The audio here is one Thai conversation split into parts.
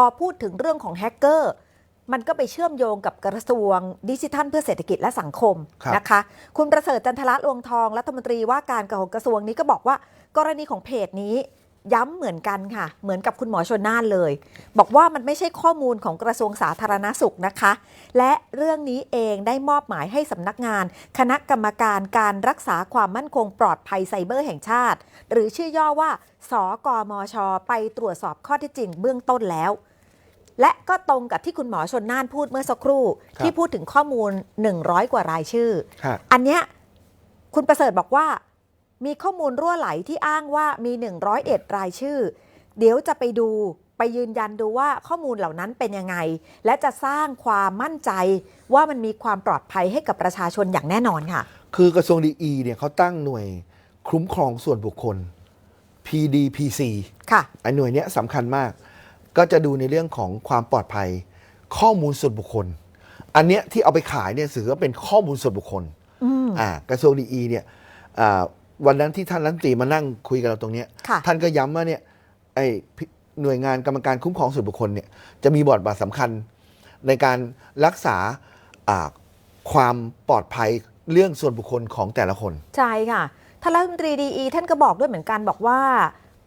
อพูดถึงเรื่องของแฮกเกอร์มันก็ไปเชื่อมโยงกับกระทรวงดิจิทัลเพื่อเศรษฐกิจและสังคมครับนะคะ คุณประเสริฐจันทละลวงทองรัฐมนตรีว่าการของกระทรวงนี้ก็บอกว่ากรณีของเพจนี้ย้ำเหมือนกันค่ะ เหมือนกับคุณหมอชนน่านเลย บอกว่ามันไม่ใช่ข้อมูลของกระทรวงสาธารณสุขนะคะ และเรื่องนี้เองได้มอบหมายให้สำนักงาน คณะกรรมการการรักษาความมั่นคงปลอดภัยไซเบอร์แห่งชาติ หรือชื่อย่อว่า สกมช ไปตรวจสอบข้อเที่จริงเบื้องต้นแล้ว และก็ตรงกับที่คุณหมอชนน่านพูดเมื่อสักครู่ครับที่พูดถึงข้อมูล 100 กว่ารายชื่อฮะอันเนี้ยคุณประเสริฐบอกว่ามีข้อมูลรั่วไหลที่อ้างว่ามี 101 รายชื่อ เดี๋ยวจะไปดูไปยืนยันดูว่าข้อมูลเหล่านั้นเป็นยังไง และจะสร้างความมั่นใจว่ามันมีความปลอดภัยให้กับประชาชนอย่างแน่นอนค่ะ คือกระทรวงดีเนี่ยเขาตั้งหน่วยคุ้มครองส่วนบุคคล PDPC ค่ะไอ้หน่วยเนี้ยสำคัญมาก ก็จะดูในเรื่องของความปลอดภัย ข้อมูลส่วนบุคคล อันเนี้ยที่เอาไปขายเนี่ยถือว่าเป็นข้อมูลส่วนบุคคลอืม อ่ากระทรวงดีเนี่ยอ่าวันนั้นที่ท่านรัฐมนตรีมานั่งคุยกับเราตรงเนี้ยค่ะ ท่านก็ย้ำว่าเนี่ยไอ้พิหน่วยงานกรรมการคุ้มครองส่วนบุคคลเนี่ยจะมีบทบาทสำคัญในการรักษาอ่าความปลอดภัยเรื่องส่วนบุคคลของแต่ละคน ใช่ค่ะท่านรัฐมนตรีดีอีท่านก็บอกด้วยเหมือนกันบอกว่า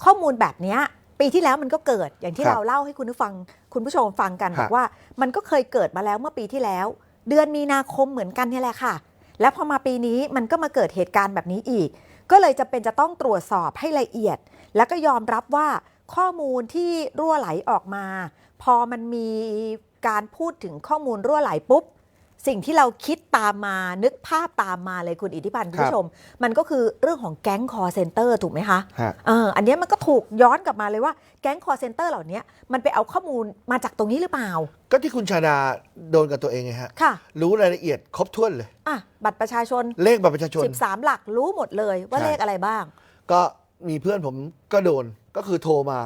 ข้อมูลแบบเนี้ย ปีที่แล้วมันก็เกิดอย่างที่ครับเราเล่าให้คุณผู้ฟังคุณผู้ชมฟังกันฮะ บอกว่า มันก็เคยเกิดมาแล้วเมื่อปีที่แล้ว เดือนมีนาคมเหมือนกันเนี่ยแหละค่ะ แล้วพอมาปีนี้มันก็มาเกิดเหตุการณ์แบบนี้อีก ก็เลยจะเป็นจะต้องตรวจสอบให้ละเอียด แล้วก็ยอมรับว่าข้อมูลที่รั่วไหลออกมา พอมันมีการพูดถึงข้อมูลรั่วไหลปุ๊บ สิ่งที่เราคิดตามมานึกภาพตามมาเลยคุณอิทธิพันธ์คุณผู้ชม มันก็คือเรื่องของแก๊งคอร์เซนเตอร์ถูกไหมคะฮะ เอออันเนี้ยมันก็ถูกย้อนกลับมาเลยว่าแก๊งคอร์เซนเตอร์เหล่านี้มันไปเอาข้อมูลมาจากตรงนี้หรือเปล่าก็ที่คุณชาดาโดนกับตัวเองไงฮะ ค่ะรู้รายละเอียดครบถ้วนเลย อะบัตรประชาชน เลขบัตรประชาชน 13 หลักรู้หมดเลยว่าใช่ เลขอะไรบ้าง ก็มีเพื่อนผมก็โดนก็คือโทรมา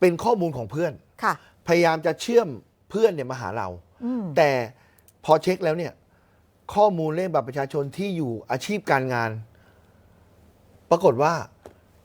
เป็นข้อมูลของเพื่อน ค่ะ พยายามจะเชื่อมเพื่อนเนี่ยมาหาเรา อืม แต่ พอเช็คแล้วเนี่ย ข้อมูลเลขบัตรประชาชนที่อยู่อาชีพการงาน ปรากฏว่า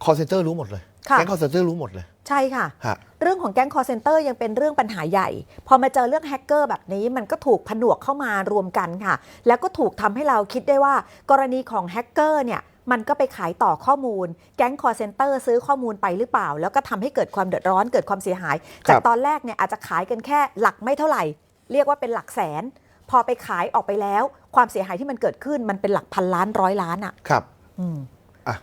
call center รู้หมดเลยค่ะ แก๊ง call center รู้หมดเลยใช่ค่ะ ฮะ เรื่องของแก๊งคอร์เซนเตอร์ยังเป็นเรื่องปัญหาใหญ่ พอมาเจอเรื่องแฮกเกอร์แบบนี้มันก็ถูกผนวกเข้ามารวมกันค่ะ แล้วก็ถูกทำให้เราคิดได้ว่า กรณีของแฮกเกอร์เนี่ย มันก็ไปขายต่อข้อมูล แก๊งคอร์เซนเตอร์ซื้อข้อมูลไปหรือเปล่า แล้วก็ทำให้เกิดความเดือดร้อนเกิดความเสียหาย จากตอนแรกเนี่ยอาจจะขายกันแค่หลักไม่เท่าไหร่ เรียกว่าเป็นหลักแสน พอไปขายออกไปแล้ว ความเสียหายที่มันเกิดขึ้นมันเป็นหลักพันล้านร้อยล้านอะครับอืมอะ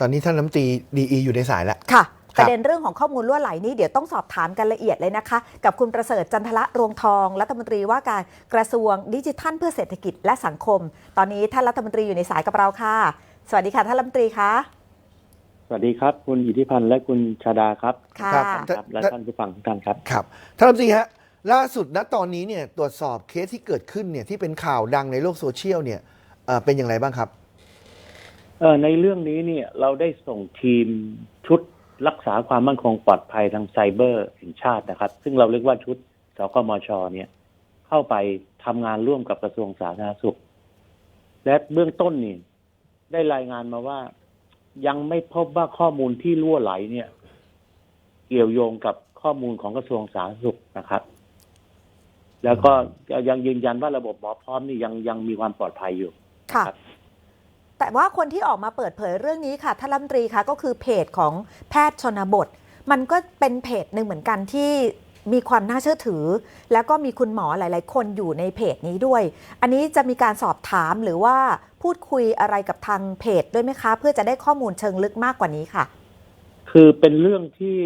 ตอนนี้ท่านน้ำตรีดีอยู่ในสายแล้ว ค่ะครัปบระเด็นเรื่องของข้อมูลรั่วไหลนี้เดี๋ยวต้องสอบถามกันละเอียดเลยนะคะ กับคุณประเสริฐจันทละรวงทอง รัฐมนตรีว่าการกระทรวงดิจิทัลเพื่อเศรษฐกิจและสังคม ตอนนี้ท่านรัฐมนตรีอยู่ในสายกับเราค่ะ สวัสดีค่ะท่านรัฐมนตรีคะสวัสดีครับ คุณอิทธิพันธ์และคุณชาดาครับค่ะครับครับ และท่านผู้ฟังทุกท่านครับ ครับท่านรัฐมนตรีฮะ ล่าสุดณตอนนี้เนี่ยตรวจสอบเคสที่เกิดขึ้นเนี่ยที่เป็นข่าวดังในโลกโซเชียลเนี่ยเอ่อเป็นอย่างไรบ้างครับ เอ่อในเรื่องนี้เนี่ยเราได้ส่งทีมชุดรักษาความมั่นคงปลอดภัยทางไซเบอร์แห่งชาตินะครับ ซึ่งเราเรียกว่าชุดสกมชเนี่ยเข้าไปทำงานร่วมกับกระทรวงสาธารณสุข และเบื้องต้นนี่ได้รายงานมาว่า ยังไม่พบว่าข้อมูลที่รั่วไหลเนี่ย เกี่ยวโยงกับข้อมูลของกระทรวงสาธารณสุขนะครับ แล้วก็ยังยืนยันว่าระบบหมอพร้อมนี่ยังยังมีความปลอดภัยอยู่ ค่ะ ครับ แต่ว่าคนที่ออกมาเปิดเผยเรื่องนี้ค่ะท่านรัฐมนตรีคะก็คือเพจของแพทย์ชนบท มันก็เป็นเพจหนึ่งเหมือนกันที่มีความน่าเชื่อถือ แล้วก็มีคุณหมอหลาย ๆ คนอยู่ในเพจนี้ด้วย อันนี้จะมีการสอบถามหรือว่าพูดคุยอะไรกับทางเพจด้วยไหมคะ เพื่อจะได้ข้อมูลเชิงลึกมากกว่านี้ค่ะ คือเป็นเรื่องที่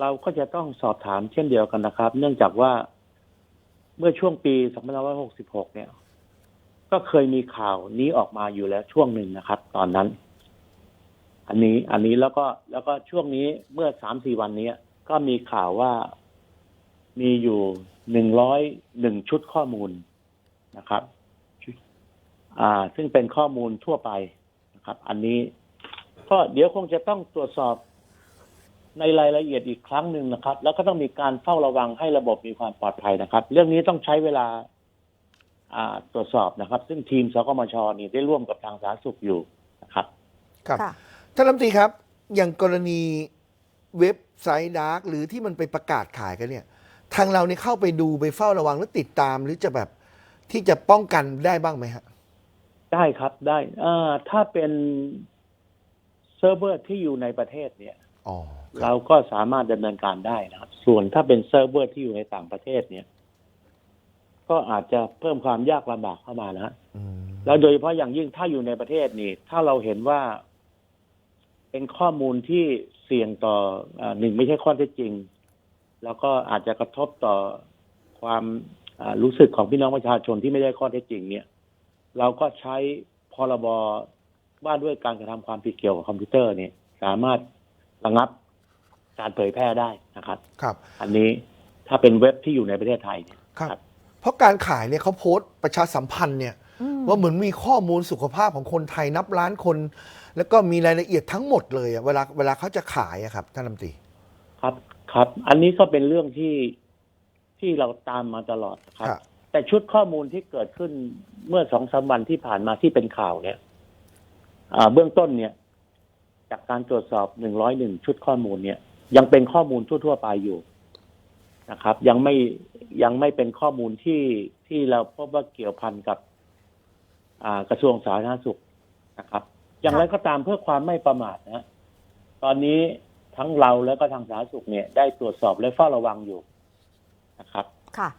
เราก็จะต้องสอบถามเช่นเดียวกันนะครับ เนื่องจากว่า เมื่อช่วงปี2566 เนี่ย ก็เคยมีข่าวนี้ออกมาอยู่แล้วช่วงหนึ่งนะครับ ตอนนั้น อันนี้ อันนี้แล้วก็แล้วก็ช่วงนี้เมื่อสามสี่วันนี้ก็มีข่าวว่ามีอยู่หนึ่งร้อยหนึ่งชุดข้อมูลนะครับ อ่า ซึ่งเป็นข้อมูลทั่วไปนะครับ อันนี้ก็เดี๋ยวคงจะต้องตรวจสอบ ในรายละเอียดอีกครั้งหนึ่งนะครับ แล้วก็ต้องมีการเฝ้าระวังให้ระบบมีความปลอดภัยนะครับ เรื่องนี้ต้องใช้เวลาอ่าตรวจสอบนะครับ ซึ่งทีมสกมชนี่ได้ร่วมกับทางสาธารณสุขอยู่นะครับ ครับค่ะท่านรัฐมนตรีครับ อย่างกรณีเว็บไซต์ดาร์กหรือที่มันไปประกาศขายกันเนี่ย ทางเราเนี่ยเข้าไปดูไปเฝ้าระวังหรือติดตาม หรือจะแบบที่จะป้องกันได้บ้างไหมฮะได้ครับได้เอ่อถ้าเป็นเซิร์ฟเวอร์ที่อยู่ในประเทศเนี่ยอ๋อค เรารับก็สามารถดำเนินการได้นะครับ ส่วนถ้าเป็นเซิร์ฟเวอร์ที่อยู่ในต่างประเทศเนี่ย ก็อาจจะเพิ่มความยากลำบากเข้ามานะฮะอืมแล้วโดยเฉพาะอย่างยิ่งถ้าอยู่ในประเทศนี่ ถ้าเราเห็นว่าเป็นข้อมูลที่เสี่ยงต่ออาหนึ่งไม่ใช่ข้อเท็จจริง แล้วก็อาจจะกระทบต่อความอ่ารู้สึกของพี่น้องประชาชนที่ไม่ได้ข้อเท็จจริง เนี่ย เราก็ใช้พรบว่าด้วยการกระทำความผิดเกี่ยวกับคอมพิวเตอร์เนี่ย สามารถระงับ การเผยแพร่ได้นะครับ ครับ อันนี้ถ้าเป็นเว็บที่อยู่ในประเทศไทยเนี่ยครับ เพราะการขายเนี่ยเขาโพสต์ประชาสัมพันธ์เนี่ย อืมว่าเหมือนมีข้อมูลสุขภาพของคนไทยนับล้านคน แล้วก็มีรายละเอียดทั้งหมดเลยอะเวลาเวลาเขาจะขายอะครับท่านลำตรีครับครับ อันนี้ก็เป็นเรื่องที่ที่เราตามมาตลอดครับ ครับ แต่ชุดข้อมูลที่เกิดขึ้นเมื่อสองสามวันที่ผ่านมาที่เป็นข่าวเนี่ยอ่าเบื้องต้นเนี่ย จากการตรวจสอบหนึ่งร้อยหนึ่งชุดข้อมูลเนี่ย ยังเป็นข้อมูลทั่ว ๆ ไปอยู่นะครับ ยังไม่ยังไม่เป็นข้อมูลที่ที่เราพบว่าเกี่ยวพันกับอ่ากระทรวงสาธารณสุขนะครับ อย่างไรก็ตามเพื่อความไม่ประมาทนะ ตอนนี้ทั้งเราแล้วก็ทางสาธารณสุขเนี่ยได้ตรวจสอบและเฝ้าระวังอยู่นะครับ ค่ะ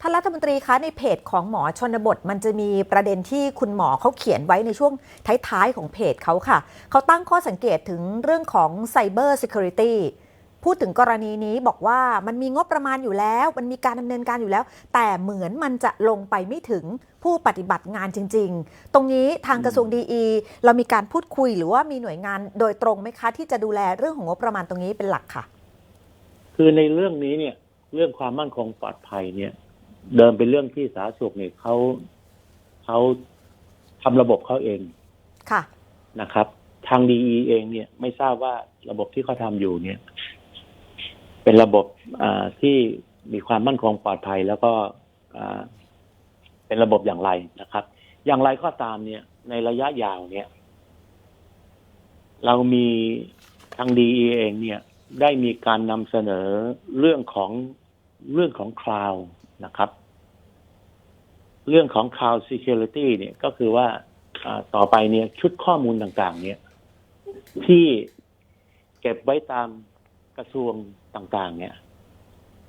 ท่านรัฐมนตรีคะในเพจของหมอชนบท มันจะมีประเด็นที่คุณหมอเขาเขียนไว้ในช่วงท้ายๆของเพจเขาค่ะ เขาตั้งข้อสังเกตถึงเรื่องของ Cyber Security พูดถึงกรณีนี้บอกว่ามันมีงบประมาณอยู่แล้ว มันมีการดำเนินการอยู่แล้ว แต่เหมือนมันจะลงไปไม่ถึงผู้ปฏิบัติงานจริง ๆ ตรงนี้ทางกระทรวงดีเรามีการพูดคุยหรือว่ามีหน่วยงานโดยตรงไหมคะ ที่จะดูแลเรื่องของงบประมาณตรงนี้เป็นหลักค่ะ คือในเรื่องนี้เนี่ยเรื่องความมั่นคงปลอดภัยเนี่ย เดิมเป็นเรื่องที่สาธารณสุขเนี่ยเขาเขาทำระบบเขาเองค่ะนะครับ ทางดีเองเนี่ย ไม่ทราบว่าระบบที่เขาทำอยู่เนี่ย เป็นระบบที่มีความมั่นคงปลอดภัยแล้วก็เป็นระบบอย่างไรนะครับ อย่างไรก็ตามเนี่ย ในระยะยาวเนี่ย เรามีทางดีเองเนี่ย ได้มีการนำเสนอเรื่องของเรื่องของคลาวนะครับ เรื่องของ cloud security เนี่ยก็คือว่าต่อไปเนี่ยชุดข้อมูลต่าง ๆ เนี่ย ที่เก็บไว้ตาม กระทรวงต่างๆ เนี่ย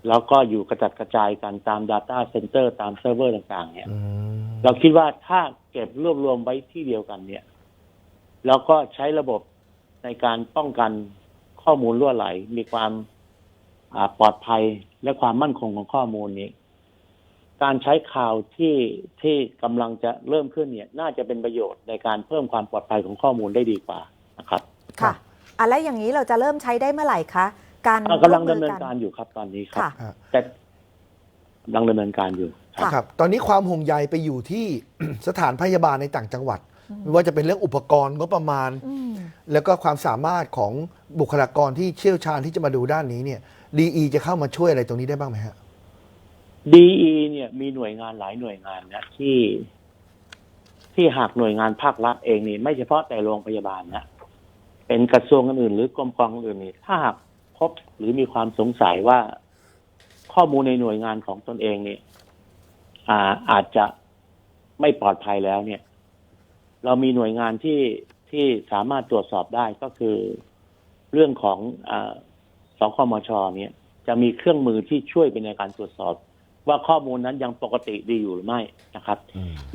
แล้วก็อยู่กระจัดกระจายกันตาม Data Center ตามเซิร์ฟเวอร์ต่าง ๆ เนี่ยอืมเราคิดว่าถ้าเก็บรวบรวมไว้ที่เดียวกันเนี่ย แล้วก็ใช้ระบบในการป้องกันข้อมูลรั่วไหล มีความอ่าปลอดภัยและความมั่นคงของข้อมูลนี้ การใช้ข่าวที่ที่กำลังจะเริ่มขึ้นเนี่ย น่าจะเป็นประโยชน์ในการเพิ่มความปลอดภัยของข้อมูลได้ดีกว่านะครับ ค่ะ อะแล้วอย่างนี้เราจะเริ่มใช้ได้เมื่อไหร่คะการอ่ากำลังร่วดำมเนิมืนอการอยู่ครับตอนนี้ครับ ค่ะ อะแต่กำลังดำเนินการอยู่ครับค่ะครับ ตอนนี้ความห่วงใยไปอยู่ที่ สถานพยาบาลในต่างจังหวัด ไม่ว่าจะเป็นเรื่องอุปกรณ์งบประมาณ อืม แล้วก็ความสามารถของบุคลากรที่เชี่ยวชาญที่จะมาดูด้านนี้เนี่ยดีจะเข้ามาช่วยอะไรตรงนี้ได้บ้างไหมฮะดีเนี่ยมีหน่วยงานหลายหน่วยงานนะที่ ที่หากหน่วยงานภาครัฐเองนี่ไม่เฉพาะแต่โรงพยาบาลนะ เป็นกระทรวงอื่นๆหรือกรมกองอื่นนี่ถ้าหากพบหรือมีความสงสัยว่าข้อมูลในหน่วยงานของตนเองนี่อาอาจจะไม่ปลอดภัยแล้วเนี่ย เรามีหน่วยงานที่ที่สามารถตรวจสอบได้ก็คือเรื่องของอาสคมชเนี่ย จะมีเครื่องมือที่ช่วยเป็นในการตรวจสอบ ว่าข้อมูลนั้นยังปกติดีอยู่หรือไม่นะครับ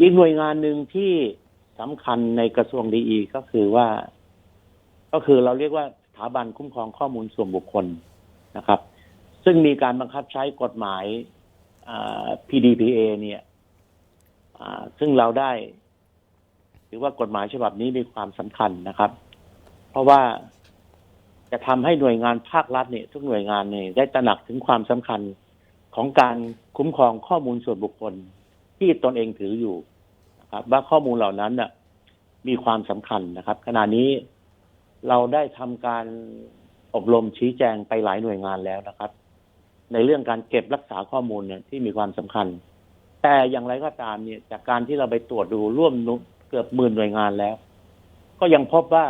อีกหน่วยงานหนึ่งที่สำคัญในกระทรวงดีก็คือว่า ก็คือเราเรียกว่าสถาบันคุ้มครองข้อมูลส่วนบุคคลนะครับ ซึ่งมีการบังคับใช้กฎหมาย PDPA เนี่ยซึ่งเราได้ ถือว่ากฎหมายฉบับนี้มีความสำคัญนะครับ เพราะว่าจะทำให้หน่วยงานภาครัฐเนี่ย ทุกหน่วยงานเนี่ยได้ตระหนักถึงความสำคัญของการคุ้มครองข้อมูลส่วนบุคคลที่ตนเองถืออยู่นะครับว่าข้อมูลเหล่านั้นน่ะ มีความสำคัญนะครับ ขณะนี้ เราได้ทำการอบรมชี้แจงไปหลายหน่วยงานแล้วนะครับ ในเรื่องการเก็บรักษาข้อมูลเนี่ยที่มีความสำคัญ แต่อย่างไรก็ตามเนี่ย จากการที่เราไปตรวจดูร่วมเกือบหมื่นหน่วยงานแล้ว ก็ยังพบว่า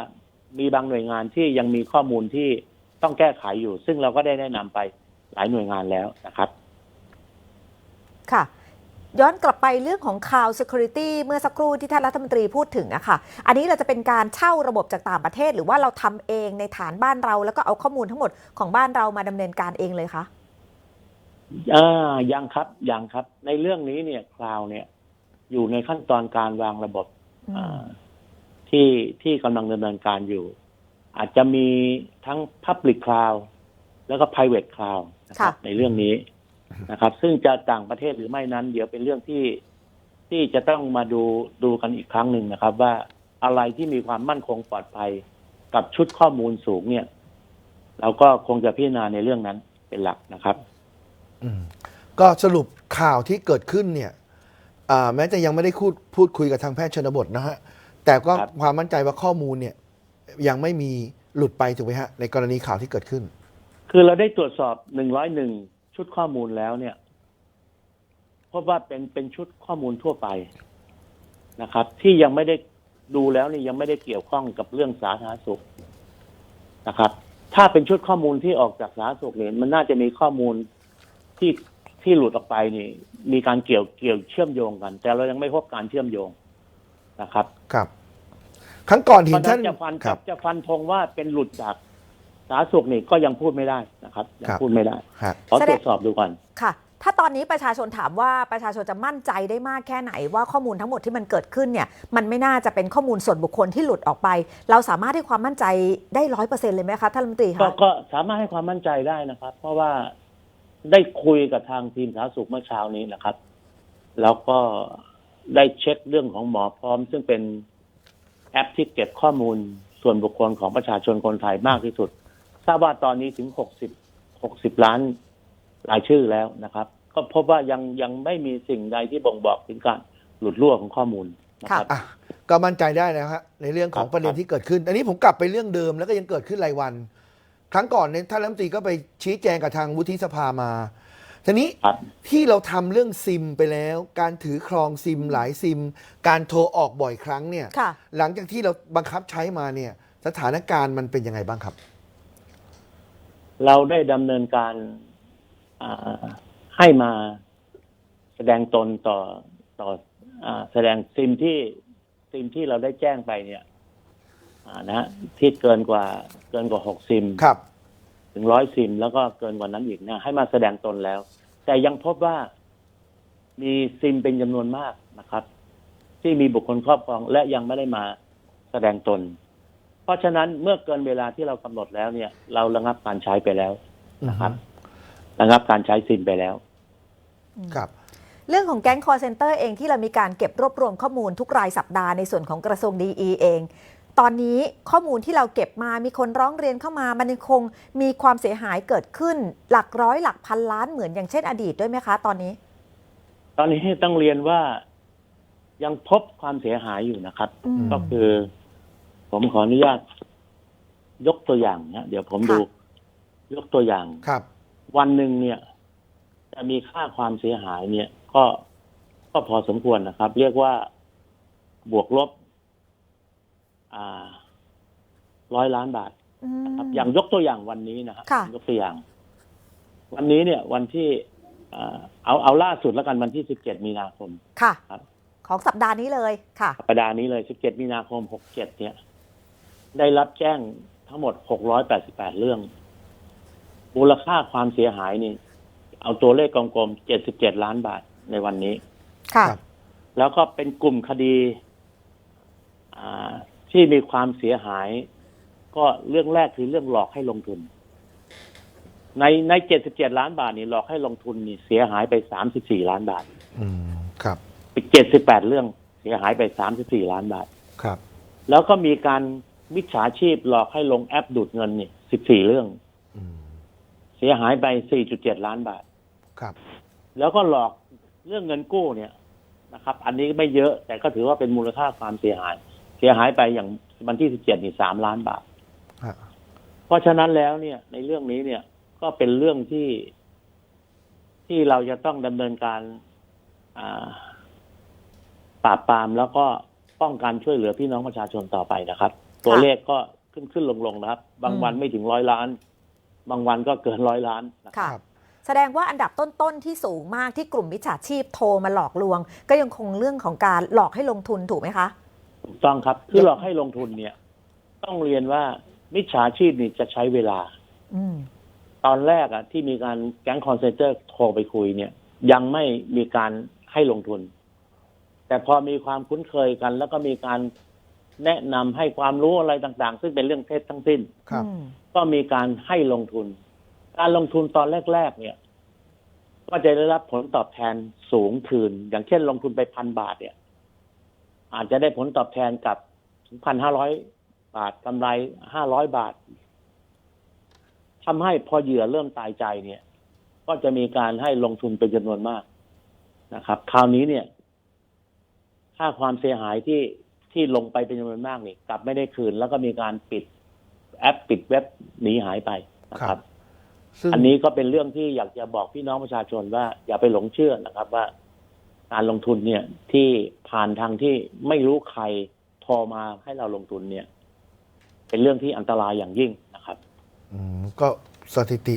มีบางหน่วยงานที่ยังมีข้อมูลที่ต้องแก้ไขอยู่ ซึ่งเราก็ได้แนะนำไปหลายหน่วยงานแล้วนะครับ ค่ะ ย้อนกลับไปเรื่องของ Cloud Security เมื่อสักครู่ที่ท่านรัฐมนตรีพูดถึงอะค่ะ อันนี้เราจะเป็นการเช่าระบบจากต่างประเทศ หรือว่าเราทำเองในฐานบ้านเรา แล้วก็เอาข้อมูลทั้งหมดของบ้านเรามาดำเนินการเองเลยคะอ่ายังครับยังครับ ในเรื่องนี้เนี่ยคลาวเนี่ย อยู่ในขั้นตอนการวางระบบอืมอ่าที่ที่กำลังดำเนินการอยู่ อาจจะมีทั้ง Public Cloud แล้วก็ Private Cloud นะครับในเรื่องนี้ นะครับ ซึ่งจะต่างประเทศหรือไม่นั้น เดี๋ยวเป็นเรื่องที่ที่จะต้องมาดูดูกันอีกครั้งหนึ่งนะครับ ว่าอะไรที่มีความมั่นคงปลอดภัยกับชุดข้อมูลสูงเนี่ย เราก็คงจะพิจารณาในเรื่องนั้นเป็นหลักนะครับอืมก็สรุปข่าวที่เกิดขึ้นเนี่ยอ่าแม้จะยังไม่ได้พูดพูดคุยกับทางแพทย์ชนบทนะฮะแต่ก็ครับความมั่นใจว่าข้อมูลเนี่ย ยังไม่มีหลุดไปถูกไหมฮะในกรณีข่าวที่เกิดขึ้น คือเราได้ตรวจสอบหนึ่งร้อยหนึ่ง ชุดข้อมูลแล้วเนี่ยพบว่าเป็นเป็นชุดข้อมูลทั่วไปนะครับ ที่ยังไม่ได้ดูแล้วนี่ยังไม่ได้เกี่ยวข้องกับเรื่องสาธารณสุขนะครับ ถ้าเป็นชุดข้อมูลที่ออกจากสาธารณสุขเนี่ยมันน่าจะมีข้อมูลที่ที่หลุดออกไปนี่ มีการเกี่ยวเกี่ยวเชื่อมโยงกัน แต่เรายังไม่พบการเชื่อมโยงนะครับ ครับ ครั้งก่อนเพเห็นราะฉะท่านั้นนจะฟันครับจะฟันธงว่าเป็นหลุดจาก สาธารณสุขนี่ก็ยังพูดไม่ได้นะครับยังครับ พูดไม่ได้ฮะขอแสตดรงวจสอบดูก่อน ค่ะ ถ้าตอนนี้ประชาชนถามว่าประชาชนจะมั่นใจได้มากแค่ไหน ว่าข้อมูลทั้งหมดที่มันเกิดขึ้นเนี่ย มันไม่น่าจะเป็นข้อมูลส่วนบุคคลที่หลุดออกไป เราสามารถให้ความมั่นใจได้ร้อยเปอร์เซ็นต์เลยไหมคะท่านรัฐมนตรีก็คะก็สามารถให้ความมั่นใจได้นะครับ เพราะว่าได้คุยกับทางทีมสาธารณสุขเมื่อเช้านี้นะครับ แล้วก็ได้เช็คเรื่องของหมอพร้อม ซึ่งเป็นแอปที่เก็บข้อมูลส่วนบุคคลของประชาชนคนไทยมากที่สุด ทราบว่าตอนนี้ถึงหกสิบหกสิบล้านรายชื่อแล้วนะครับ ก็พบว่ายังยังไม่มีสิ่งใดที่บ่งบอกถึงการหลุดรั่วของข้อมูลนะครับอะก็มั่นใจได้นะฮะในเรื่องของครับประเด็นที่เกิดขึ้น อันนี้ผมกลับไปเรื่องเดิมแล้วก็ยังเกิดขึ้นรายวัน ครั้งก่อนเนี่ยท่านรัฐมนตรีก็ไปชี้แจงกับทางวุฒิสภามาทีนี้ครับที่เราทำเรื่องซิมไปแล้ว การถือครองซิมหลายซิม การโทรออกบ่อยครั้งเนี่ยค่ะหลังจากที่เราบังคับใช้มาเนี่ย สถานการณ์มันเป็นยังไงบ้างครับ เราได้ดำเนินการอ่าให้มาแสดงตนต่อต่ออาแสดงซิมที่ซิมที่เราได้แจ้งไปเนี่ยอ่านะฮะที่เกินกว่าเกินกว่าหกซิมครับ ถึงร้อยซิม แล้วก็เกินกว่านั้นอีกนะให้มาแสดงตนแล้ว แต่ยังพบว่ามีซิมเป็นจำนวนมากนะครับ ที่มีบุคคลครอบครองและยังไม่ได้มาแสดงตน เพราะฉะนั้นเมื่อเกินเวลาที่เรากำหนดแล้วเนี่ย เราระงับการใช้ไปแล้วนะครับระงับการใช้ซิมไปแล้ว ครับ เรื่องของแก๊ง call center เองที่เรามีการเก็บรวบรวมข้อมูลทุกรายสัปดาห์ในส่วนของกระทรวงดีเอง ตอนนี้ข้อมูลที่เราเก็บมามีคนร้องเรียนเข้ามา มันยังคงมีความเสียหายเกิดขึ้น หลักร้อยหลักพันล้านเหมือนอย่างเช่นอดีตด้วยไหมคะ ตอนนี้ ตอนนี้ต้องเรียนว่ายังพบความเสียหายอยู่นะครับอืมก็คือ ผมขออนุญาต ยกตัวอย่างนะเดี๋ยวผมค่ะดู ยกตัวอย่างครับ วันหนึ่งเนี่ยจะมีค่าความเสียหายเนี่ย ก็ก็พอสมควรนะครับ เรียกว่าบวกลบ อ่าร้อยล้านบาทอืมครับ อย่างยกตัวอย่างวันนี้นะครับค่ะยกตัวอย่าง วันนี้เนี่ย วันที่อ่าเอาเอาล่าสุดแล้วกันวันที่สิบเจ็ดมีนาคม ค่ะครับของสัปดาห์นี้เลยค่ะ สัปดาห์นี้เลยสิบเจ็ดมีนาคมหกเจ็ดเนี่ย ได้รับแจ้งทั้งหมดหกร้อยแปดสิบแปดเรื่อง มูลค่าความเสียหายนี่ เอาตัวเลขกลมๆเจ็ดสิบเจ็ดล้านบาทในวันนี้ ค่ะครับแล้วก็เป็นกลุ่มคดีอ่าที่มีความเสียหาย ก็เรื่องแรกคือเรื่องหลอกให้ลงทุน ในในเจ็ดสิบเจ็ดล้านบาทนี่หลอกให้ลงทุนนี่เสียหายไปสามสิบสี่ล้านบาท อืม ครับอีกเจ็ดสิบแปดเรื่องเสียหายไปสามสิบสี่ล้านบาท ครับ แล้วก็มีการ มิจฉาชีพหลอกให้ลงแอปดูดเงินนี่สิบสี่เรื่องอืมเสียหายไปสี่จุดเจ็ดล้านบาท ครับ แล้วก็หลอกเรื่องเงินกู้เนี่ยนะครับ อันนี้ไม่เยอะแต่ก็ถือว่าเป็นมูลค่าความเสียหาย เสียหายไปอย่างวันที่สิบเจ็ดนี่สามล้านบาทฮะเพราะฉะนั้นแล้วเนี่ย ในเรื่องนี้เนี่ยก็เป็นเรื่องที่ ที่เราจะต้องดำเนินการอ่าปราบปรามแล้วก็ป้องกันช่วยเหลือพี่น้องประชาชนต่อไปนะครับ ตัวเลขก็ขึ้นขึ้นลงลงนะครับ บางวันอืมไม่ถึงร้อยล้าน บางวันก็เกินร้อยล้านนะครับค่ะครับแสดงว่าอันดับต้นๆที่สูงมากที่กลุ่มมิจฉาชีพโทรมาหลอกลวง ก็ยังคงเรื่องของการหลอกให้ลงทุนถูกไหมคะถูกต้องครับคือหลอกให้ลงทุนเนี่ย ต้องเรียนว่ามิจฉาชีพนี่จะใช้เวลาอืมตอนแรกอะที่มีการแก๊งคอนเซนเตอร์โทรไปคุยเนี่ย ยังไม่มีการให้ลงทุน แต่พอมีความคุ้นเคยกัน แล้วก็มีการ แนะนำให้ความรู้อะไรต่างๆ ซึ่งเป็นเรื่องเท็จทั้งสิ้นครับอืมก็มีการให้ลงทุน การลงทุนตอนแรก ๆ เนี่ย ก็จะได้รับผลตอบแทนสูงคืน อย่างเช่น ลงทุนไปพันบาท เนี่ย อาจจะได้ผลตอบแทนกับพันห้าร้อยบาทกำไรห้าร้อยบาททำให้พอเหยื่อเริ่มตายใจเนี่ย ก็จะมีการให้ลงทุนเป็นจำนวนมากนะครับ คราวนี้เนี่ย ค่าความเสียหายที่ ที่ลงไปเป็นจำนวนมากนี่กลับไม่ได้คืน แล้วก็มีการปิดแอปปิดเว็บหนีหายไปนะคครัรับบซึ่งอันนี้ก็เป็นเรื่องที่อยากจะบอกพี่น้องประชาชนว่าอย่าไปหลงเชื่อนะครับว่าการลงทุนเนี่ยที่ผ่านทางที่ไม่รู้ใครโทรมาให้เราลงทุนเนี่ย เป็นเรื่องที่อันตรายอย่างยิ่งนะครับ อืมก็สถิติ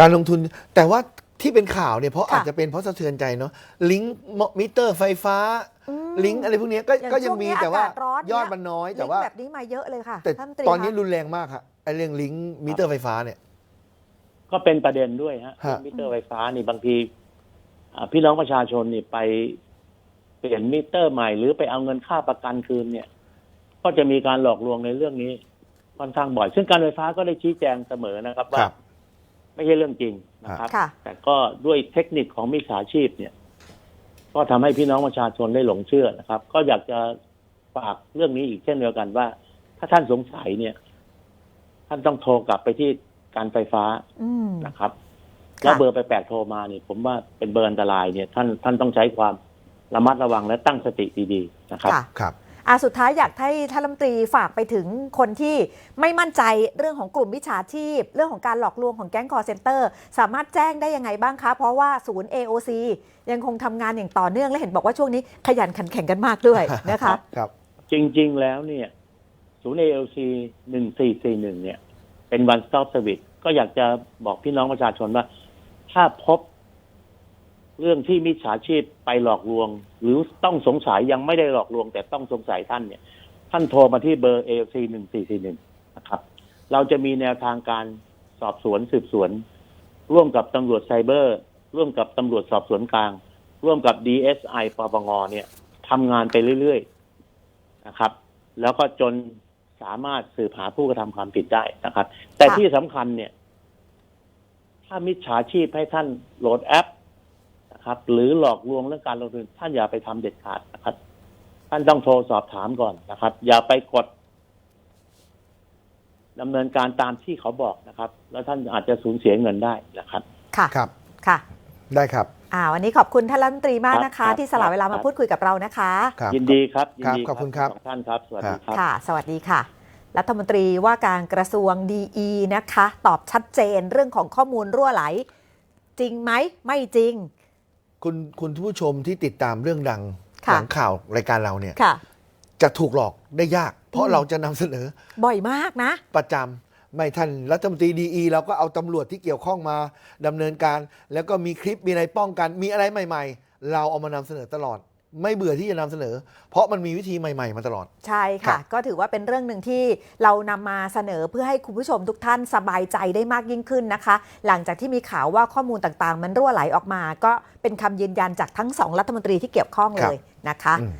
การลงทุนแต่ว่า ที่เป็นข่าวเนี่ยเพราะค่ะอาจจะเป็นเพราะสะเทือนใจเนาะลิงก์มิเตอร์ไฟฟ้าอืมลิงก์อะไรพวกเนี้ยก็อย่างก็ยังช่วงมีนี้แต่ว่าอากาศร้อนเนี่ยยอดมันน้อยแต่ว่าลิงก์แบบนี้มาเยอะเลยค่ะแต่ท่านตรีตอนนี้คะรุนแรงมากครับไอ้เรื่องลิงก์มิเตอร์ไฟฟ้าเนี่ย ก็เป็นประเด็นด้วยฮะฮะมิเตอร์ไฟฟ้านี่บางทีอ่าพี่น้องประชาชนนี่ไปเปลี่ยนมิเตอร์ใหม่ หรือไปเอาเงินค่าประกันคืนเนี่ย ก็จะมีการหลอกลวงในเรื่องนี้ค่อนข้างบ่อย ซึ่งการไฟฟ้าก็ได้ชี้แจงเสมอนะครับคว่ารับ ไม่ใช่เรื่องจริงนะครับ ค่ะ แต่ก็ด้วยเทคนิคของมิจฉาชีพเนี่ย ก็ทำให้พี่น้องประชาชนได้หลงเชื่อนะครับ ก็อยากจะฝากเรื่องนี้อีกเช่นเดียวกันว่า ถ้าท่านสงสัยเนี่ย ท่านต้องโทรกลับไปที่การไฟฟ้าอืม นะครับ ค่ะ แล้วเบอร์ไปแปลกโทรมาเนี่ยผมว่าเป็นเบอร์อันตรายเนี่ย ท่านท่านต้องใช้ความระมัดระวังและตั้งสติดีๆนะครับ ค่ะ ครับ อะสุดท้ายอยากให้ท่านรัฐมนตรีฝากไปถึงคนที่ไม่มั่นใจเรื่องของกลุ่มมิจฉาชีพ เรื่องของการหลอกลวงของแก๊งคอร์เซนเตอร์ สามารถแจ้งได้ยังไงบ้างคะ เพราะว่าศูนย์ AOC ยังคงทำงานอย่างต่อเนื่องและเห็นบอกว่าช่วงนี้ขยันขันแข่งกันมากด้วยนะคะ ครับ จริง ๆ แล้วเนี่ย ศูนย์ ALC 1441 เนี่ย เป็น one stop service ก็อยากจะบอกพี่น้องประชาชนว่า ถ้าพบ เรื่องที่มิจฉาชีพไปหลอกลวง หรือต้องสงสัยยังไม่ได้หลอกลวง แต่ต้องสงสัยท่านเนี่ย ท่านโทรมาที่เบอร์ ALC 1441นะครับ เราจะมีแนวทางการสอบสวนสืบสวน ร่วมกับตำรวจไซเบอร์ ร่วมกับตำรวจสอบสวนกลาง ร่วมกับ DSI ปปงเนี่ยทำงานไปเรื่อยๆนะครับ แล้วก็จนสามารถสืบหาผู้กระทำความผิดได้นะครับ แต่ที่สำคัญเนี่ย ถ้ามิจฉาชีพให้ท่านโหลดแอป นะครับ หรือหลอกลวงเรื่องการลงทุนท่านอย่าไปทำเด็ดขาดนะครับ ท่านต้องโทรสอบถามก่อนนะครับ อย่าไปกดดำเนินการตามที่เขาบอกนะครับ แล้วท่านอาจจะสูญเสียเงินได้นะครับ ค่ะครับค่ะ ได้ครับอ่าวันนี้ขอบคุณท่านรัฐมนตรีมากนะครัคะบที่สละเวลาครัมาบพูดคุยกับเรานะคะครับยินดีครับยินดีครับขอบคุณครับทั้งสองท่านครับสวัสดีครับค่ะ สวัสดีค่ะรัฐมนตรีว่าการกระทรวงดีนะคะ ตอบชัดเจนเรื่องของข้อมูลรั่วไหล จริงไหมไม่จริง คุณคุณผู้ชมที่ติดตามเรื่องดังค่ะหลังข่าวรายการเราเนี่ย ค่ะ จะถูกหลอกได้ยาก เพราะอืมเราจะนำเสนอบ่อยมากนะ ประจำไม่ท่านรัฐมนตรีดีเราก็เอาตำรวจที่เกี่ยวข้องมาดำเนินการ แล้วก็มีคลิปมีอะไรป้องกัน มีอะไรใหม่ ๆ เราเอามานำเสนอตลอด ไม่เบื่อที่จะนำเสนอ เพราะมันมีวิธีใหม่ ๆ มาตลอด ใช่ครัค่ะบก็ถือว่าเป็นเรื่องหนึ่งที่เรานำมาเสนอเพื่อให้คุณผู้ชมทุกท่านสบายใจได้มากยิ่งขึ้นนะคะ หลังจากที่มีข่าวว่าข้อมูลต่างๆ มันรั่วไหลออกมา ก็เป็นคำยืนยันจากทั้งสองรัฐมนตรีที่เกี่ยวข้องเลยนะคะอืม